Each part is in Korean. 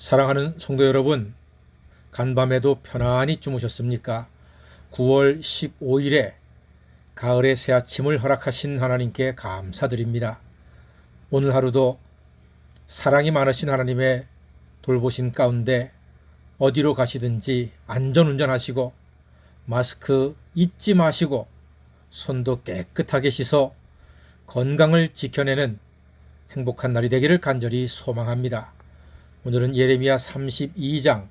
사랑하는 성도 여러분, 간밤에도 편안히 주무셨습니까? 9월 15일에 가을의 새 아침을 허락하신 하나님께 감사드립니다. 오늘 하루도 사랑이 많으신 하나님의 돌보신 가운데 어디로 가시든지 안전운전하시고 마스크 잊지 마시고 손도 깨끗하게 씻어 건강을 지켜내는 행복한 날이 되기를 간절히 소망합니다. 오늘은 예레미야 32장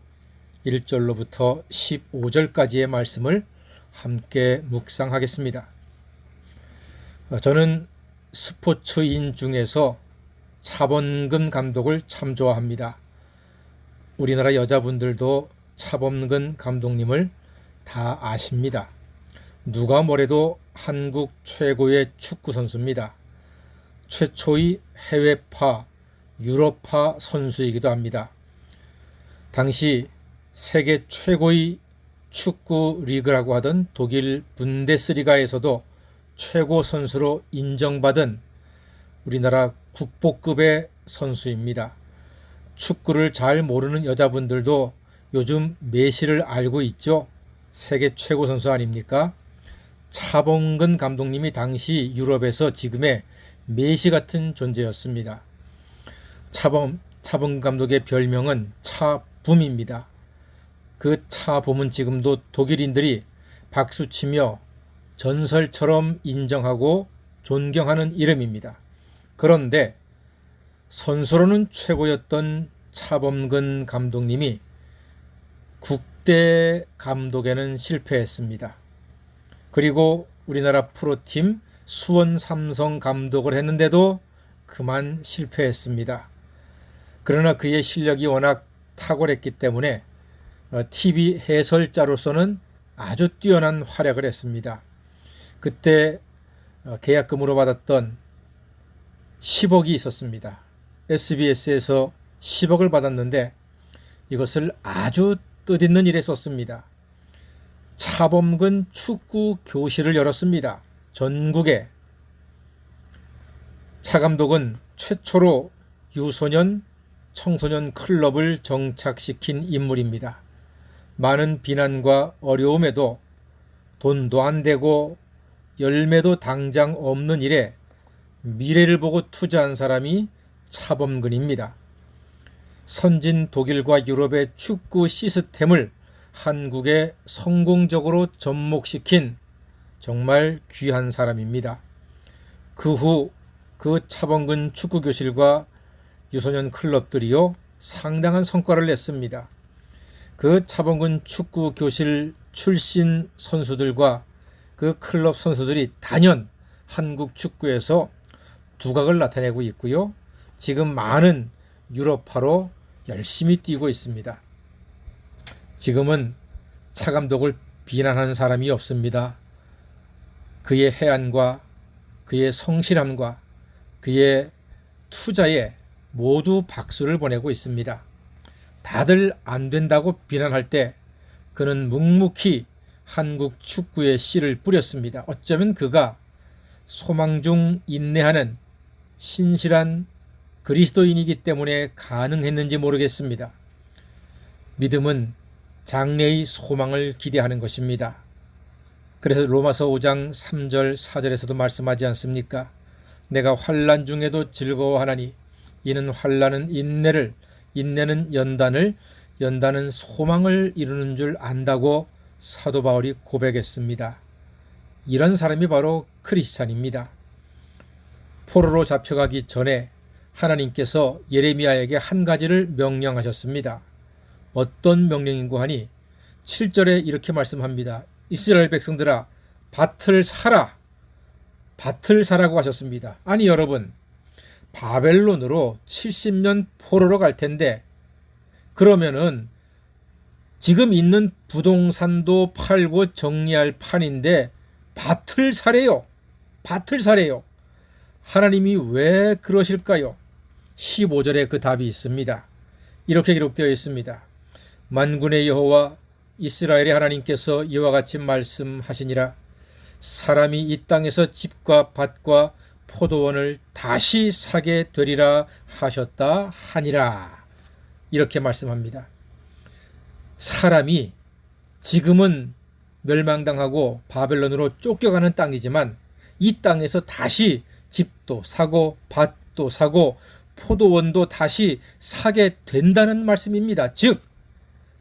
1절로부터 15절까지의 말씀을 함께 묵상하겠습니다. 어, 저는 스포츠인 중에서 차범근 감독을 참 좋아합니다. 우리나라 여자분들도 차범근 감독님을 다 아십니다. 누가 뭐래도 한국 최고의 축구 선수입니다. 최초의 해외파, 유럽파 선수이기도 합니다. 당시 세계 최고의 축구 리그라고 하던 독일 분데스리가에서도 최고 선수로 인정받은 우리나라 국보급의 선수입니다. 축구를 잘 모르는 여자분들도 요즘 메시를 알고 있죠. 세계 최고 선수 아닙니까? 차범근 감독님이 당시 유럽에서 지금의 메시 같은 존재였습니다. 차범, 차범 감독의 별명은 차붐입니다. 그 차붐은 지금도 독일인들이 박수치며 전설처럼 인정하고 존경하는 이름입니다. 그런데 선수로는 최고였던 차범근 감독님이 국대 감독에는 실패했습니다. 그리고 우리나라 프로팀 수원 삼성 감독을 했는데도 그만 실패했습니다. 그러나 그의 실력이 워낙 탁월했기 때문에 TV 해설자로서는 아주 뛰어난 활약을 했습니다. 그때 어, 계약금으로 받았던 10억이 있었습니다. SBS에서 10억을 받았는데 이것을 아주 뜻있는 일에 썼습니다. 차범근 축구 교실을 열었습니다. 전국에 차 감독은 최초로 유소년 청소년 클럽을 정착시킨 인물입니다. 많은 비난과 어려움에도 돈도 안 되고 열매도 당장 없는 일에 미래를 보고 투자한 사람이 차범근입니다. 선진 독일과 유럽의 축구 시스템을 한국에 성공적으로 접목시킨 정말 귀한 사람입니다. 그 후 그 차범근 축구 교실과 유소년 클럽들이요 상당한 성과를 냈습니다. 그 차범근 축구 교실 출신 선수들과 그 클럽 선수들이 단연 한국 축구에서 두각을 나타내고 있고요. 지금 많은 유럽파로 열심히 뛰고 있습니다. 지금은 차 감독을 비난하는 사람이 없습니다. 그의 해안과 그의 성실함과 그의 투자에 모두 박수를 보내고 있습니다. 다들 안 된다고 비난할 때 그는 묵묵히 한국 축구의 씨를 뿌렸습니다. 어쩌면 그가 소망 중 인내하는 신실한 그리스도인이기 때문에 가능했는지 모르겠습니다. 믿음은 장래의 소망을 기대하는 것입니다. 그래서 로마서 5장 3절 4절에서도 말씀하지 않습니까? 내가 환란 중에도 즐거워하나니 이는 환란은 인내를 인내는 연단을 연단은 소망을 이루는 줄 안다고 사도 바울이 고백했습니다. 이런 사람이 바로 크리스찬입니다. 포로로 잡혀가기 전에 하나님께서 예레미야에게 한 가지를 명령하셨습니다. 어떤 명령인고 하니 7절에 이렇게 말씀합니다. 이스라엘 백성들아 밭을 사라. 밭을 사라고 하셨습니다. 아니 여러분 바벨론으로 70년 포로로 갈 텐데 그러면은 지금 있는 부동산도 팔고 정리할 판인데 밭을 사래요. 밭을 사래요. 하나님이 왜 그러실까요? 15절에 그 답이 있습니다. 이렇게 기록되어 있습니다. 만군의 여호와 이스라엘의 하나님께서 이와 같이 말씀하시니라 사람이 이 땅에서 집과 밭과 포도원을 다시 사게 되리라 하셨다 하니라. 이렇게 말씀합니다. 사람이 지금은 멸망당하고 바벨론으로 쫓겨가는 땅이지만 이 땅에서 다시 집도 사고 밭도 사고 포도원도 다시 사게 된다는 말씀입니다. 즉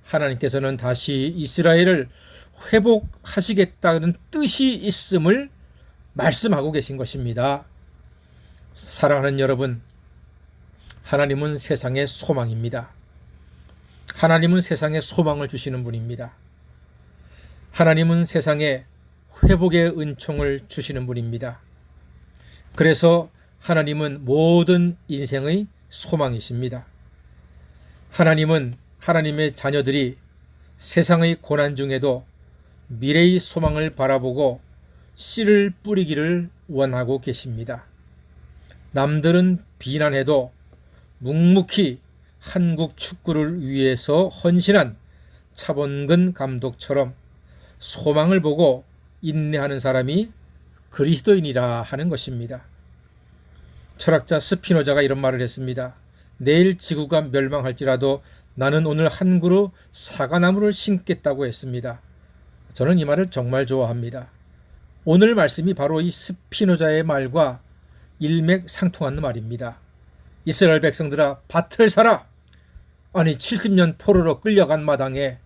하나님께서는 다시 이스라엘을 회복하시겠다는 뜻이 있음을 말씀하고 계신 것입니다. 사랑하는 여러분, 하나님은 세상의 소망입니다. 하나님은 세상에 소망을 주시는 분입니다. 하나님은 세상에 회복의 은총을 주시는 분입니다. 그래서 하나님은 모든 인생의 소망이십니다. 하나님은 하나님의 자녀들이 세상의 고난 중에도 미래의 소망을 바라보고 씨를 뿌리기를 원하고 계십니다. 남들은 비난해도 묵묵히 한국 축구를 위해서 헌신한 차범근 감독처럼 소망을 보고 인내하는 사람이 그리스도인이라 하는 것입니다. 철학자 스피노자가 이런 말을 했습니다. 내일 지구가 멸망할지라도 나는 오늘 한 그루 사과나무를 심겠다고 했습니다. 저는 이 말을 정말 좋아합니다. 오늘 말씀이 바로 이 스피노자의 말과 일맥상통하는 말입니다. 이스라엘 백성들아 밭을 사라. 아니 70년 포로로 끌려간 마당에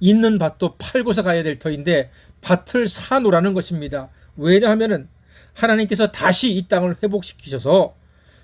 있는 밭도 팔고서 가야 될 터인데 밭을 사놓으라는 것입니다. 왜냐하면은 하나님께서 다시 이 땅을 회복시키셔서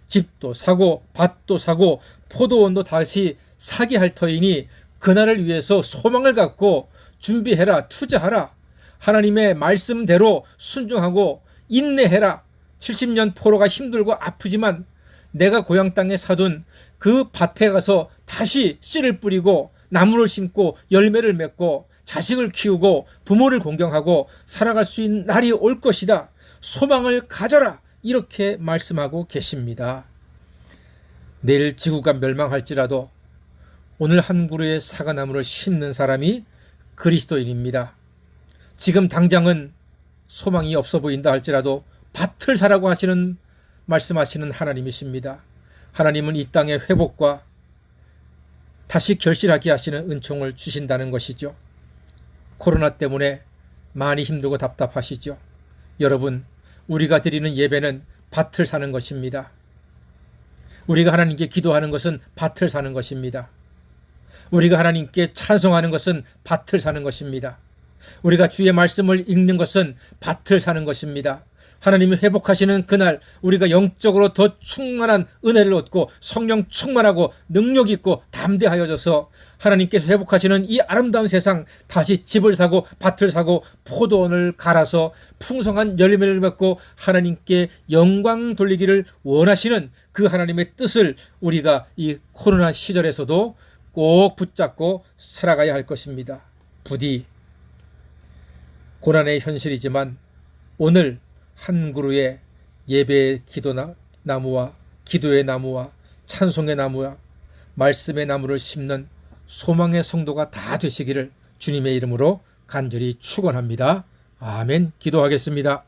집도 사고 밭도 사고 포도원도 다시 사게 할 터이니 그날을 위해서 소망을 갖고 준비해라 투자하라 하나님의 말씀대로 순종하고 인내해라 70년 포로가 힘들고 아프지만 내가 고향 땅에 사둔 그 밭에 가서 다시 씨를 뿌리고 나무를 심고 열매를 맺고 자식을 키우고 부모를 공경하고 살아갈 수 있는 날이 올 것이다. 소망을 가져라. 이렇게 말씀하고 계십니다. 내일 지구가 멸망할지라도 오늘 한 그루의 사과나무를 심는 사람이 그리스도인입니다. 지금 당장은 소망이 없어 보인다 할지라도 밭을 사라고 하시는 말씀하시는 하나님이십니다. 하나님은 이 땅의 회복과 다시 결실하게 하시는 은총을 주신다는 것이죠. 코로나 때문에 많이 힘들고 답답하시죠. 여러분, 우리가 드리는 예배는 밭을 사는 것입니다. 우리가 하나님께 기도하는 것은 밭을 사는 것입니다. 우리가 하나님께 찬송하는 것은 밭을 사는 것입니다. 우리가 주의 말씀을 읽는 것은 밭을 사는 것입니다. 하나님이 회복하시는 그날 우리가 영적으로 더 충만한 은혜를 얻고 성령 충만하고 능력 있고 담대하여져서 하나님께서 회복하시는 이 아름다운 세상 다시 집을 사고 밭을 사고 포도원을 갈아서 풍성한 열매를 맺고 하나님께 영광 돌리기를 원하시는 그 하나님의 뜻을 우리가 이 코로나 시절에서도 꼭 붙잡고 살아가야 할 것입니다. 부디 고난의 현실이지만 오늘 한 그루의 예배의 기도 나무와 기도의 나무와 찬송의 나무와 말씀의 나무를 심는 소망의 성도가 다 되시기를 주님의 이름으로 간절히 축원합니다. 아멘. 기도하겠습니다.